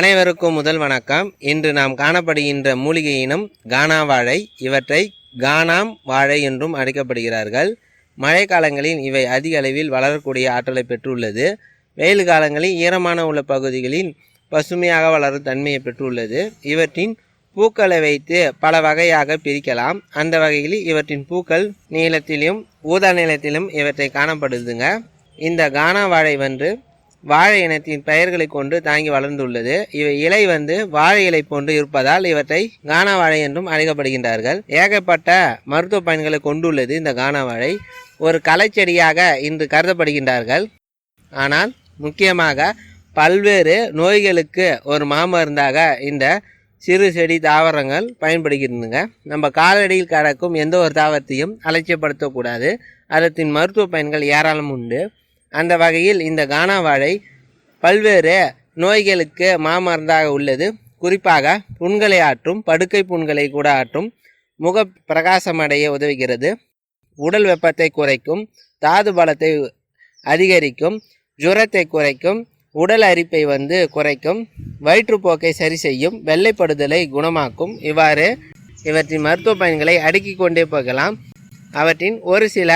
அனைவருக்கும் முதல் வணக்கம். இன்று நாம் காணப்படுகின்ற மூலிகை இனம் கானா வாழை இவற்றை கானாம் வாழை என்றும் அழைக்கப்படுகிறார்கள். மழை காலங்களில் இவை அதிக அளவில் வளரக்கூடிய ஆற்றலை பெற்றுள்ளது. வெயில் காலங்களில் ஈரமான உள்ள பகுதிகளில் பசுமையாக வளரும் தன்மையை பெற்றுள்ளது. இவற்றின் பூக்களை வைத்து பல வகையாக பிரிக்கலாம். அந்த வகையில் இவற்றின் பூக்கள் நீளத்திலும் ஊதா நிலத்திலும் இவற்றை காணப்படுதுங்க. இந்த கானா வாழை வந்து வாழை இனத்தின் பெயர்களை கொண்டு தாங்கி வளர்ந்துள்ளது. இவை இலை வந்து வாழை இலை போன்று இருப்பதால் இவற்றை கானா வாழை என்றும் அழைக்கப்படுகின்றார்கள். ஏகப்பட்ட மருத்துவ பயன்களை கொண்டுள்ளது இந்த கானா வாழை. ஒரு கலைச்செடியாக இன்று கருதப்படுகின்றார்கள். ஆனால் முக்கியமாக பல்வேறு நோய்களுக்கு ஒரு மாமருந்தாக இந்த சிறு செடி தாவரங்கள் பயன்படுகின்றன. நம்ம காலடியில் கிடக்கும் எந்த ஒரு தாவரத்தையும் அலட்சியப்படுத்தக்கூடாது. அதன் மருத்துவ பயன்கள் ஏராளம் உண்டு. அந்த வகையில் இந்த கானா வாழை பல்வேறு நோய்களுக்கு மாமருந்தாக உள்ளது. குறிப்பாக புண்களை ஆற்றும் படுக்கை புண்களை கூட ஆற்றும் முக பிரகாசமடைய உதவுகிறது. உடல் வெப்பத்தை குறைக்கும் தாது பலத்தை அதிகரிக்கும் ஜுரத்தை குறைக்கும் உடல் அரிப்பை வந்து குறைக்கும் வயிற்றுப்போக்கை சரி செய்யும் வெள்ளைப்படுதலை குணமாக்கும். இவ்வாறு இவற்றின் மருத்துவ பயன்களை அடுக்கிக் கொண்டே போகலாம். அவற்றின் ஒரு சில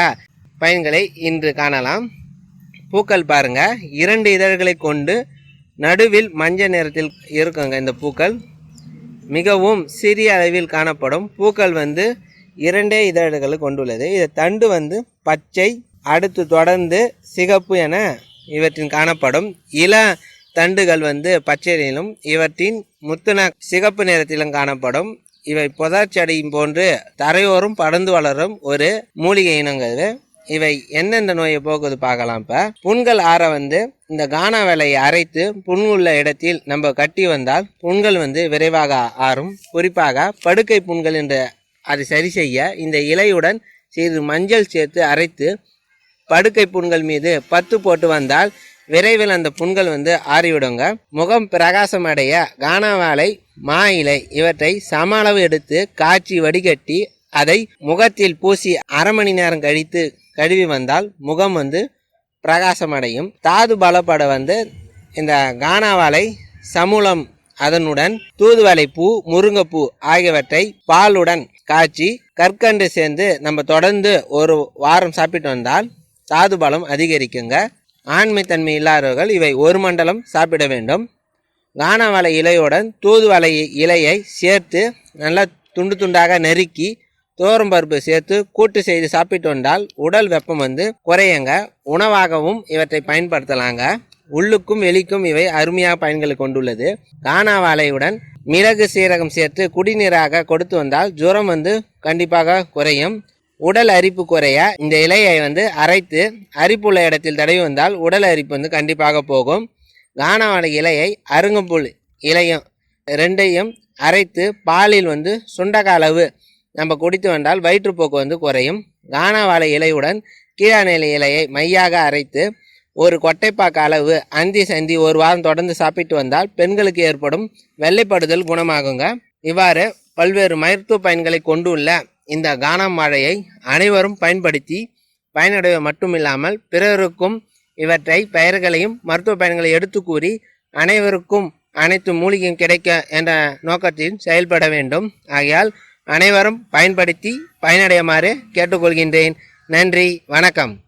பயன்களை இன்று காணலாம். பூக்கள் பாருங்க. இரண்டு இதழ்களை கொண்டு நடுவில் மஞ்சள் நிறத்தில் இருக்குங்க இந்த பூக்கள். மிகவும் சிறிய அளவில் காணப்படும். பூக்கள் வந்து இரண்டே இதழ்களை கொண்டுள்ளது. இது தண்டு வந்து பச்சை அடுத்து தொடர்ந்து சிகப்பு என இவற்றின் காணப்படும். இள தண்டுகள் வந்து பச்சையிலும் இவற்றின் முத்துன சிகப்பு நிறத்திலும் காணப்படும். இவை புதர்ச்செடியும் போன்று தரையோரும் படர்ந்து வளரும் ஒரு மூலிகை இனங்கள். இவை எந்தெந்த நோயை போக்குது பார்க்கலாம் இப்போ. புண்கள் ஆற வந்து இந்த கானா வேலையை அரைத்து புண் உள்ள இடத்தில் நம்ம கட்டி வந்தால் புண்கள் வந்து விரைவாக ஆறும். குறிப்பாக படுக்கை புண்கள் என்று அதை சரி செய்ய இந்த இலையுடன் சிறிது மஞ்சள் சேர்த்து அரைத்து படுக்கை புண்கள் மீது பத்து போட்டு வந்தால் விரைவில் அந்த புண்கள் வந்து ஆறிவிடுங்க. முகம் பிரகாசம் அடைய கானாவாழை மா இலை இவற்றை சம அளவு எடுத்து காய்ச்சி வடிகட்டி அதை முகத்தில் பூசி அரை மணி நேரம் கழித்து கழுவி வந்தால் முகம் வந்து பிரகாசமடையும். தாது பலப்பட வந்து இந்த கானாவாலை சமூலம் அதனுடன் தூதுவளை பூ முருங்கைப்பூ ஆகியவற்றை பாலுடன் காய்ச்சி கற்கண்டு சேர்ந்து நம்ம தொடர்ந்து ஒரு வாரம் சாப்பிட்டு வந்தால் தாது பலம் அதிகரிக்குங்க. ஆண்மைத்தன்மை இல்லாதவர்கள் இவை ஒரு மண்டலம் சாப்பிட வேண்டும். கானாவாழை இலையுடன் தூதுவளை இலையை சேர்த்து நல்லா துண்டு துண்டாக நறுக்கி பருப்பு சேர்த்து கூட்டு செய்து சாப்பிட்டு வந்தால் உடல் வெப்பம் வந்து குறையுங்க. உணவாகவும் இவற்றை பயன்படுத்தலாங்க. உள்ளுக்கும் வெளிக்கும் இவை அருமையாக பயன்களை கொண்டுள்ளது. கானா வாழையுடன் மிளகு சீரகம் சேர்த்து குடிநீராக கொடுத்து வந்தால் ஜுரம் வந்து கண்டிப்பாக குறையும். உடல் அரிப்பு குறைய இந்த இலையை வந்து அரைத்து அரிப்பு உள்ள இடத்தில் தடவி வந்தால் உடல் அரிப்பு வந்து கண்டிப்பாக போகும். கானாவாழை இலையை அருங்கம்புல் இலையும் ரெண்டையும் அரைத்து பாலில் வந்து சுண்டக அளவு நம்ம குடித்து வந்தால் வயிற்றுப்போக்கு வந்து குறையும். கானா வாழை இலையுடன் கீழாநிலை இலையை மையாக அரைத்து ஒரு கொட்டைப்பாக்கு அளவு அந்தி சந்தி ஒரு வாரம் தொடர்ந்து சாப்பிட்டு வந்தால் பெண்களுக்கு ஏற்படும் வெள்ளைப்படுதல் குணமாகுங்க. இவ்வாறு பல்வேறு மருத்துவ பயன்களை கொண்டுள்ள இந்த கானா வாழையை அனைவரும் பயன்படுத்தி பயனடைய மட்டுமில்லாமல் பிறருக்கும் இவற்றை பெயர்களையும் மருத்துவ பயன்களை எடுத்து கூறி அனைவருக்கும் அனைத்து மூலிகையும் கிடைக்க என்ற நோக்கத்தில் செயல்பட வேண்டும். ஆகையால் அனைவரும் பயன்படுத்தி பயனடையுமாறு கேட்டுக்கொள்கின்றேன். நன்றி வணக்கம்.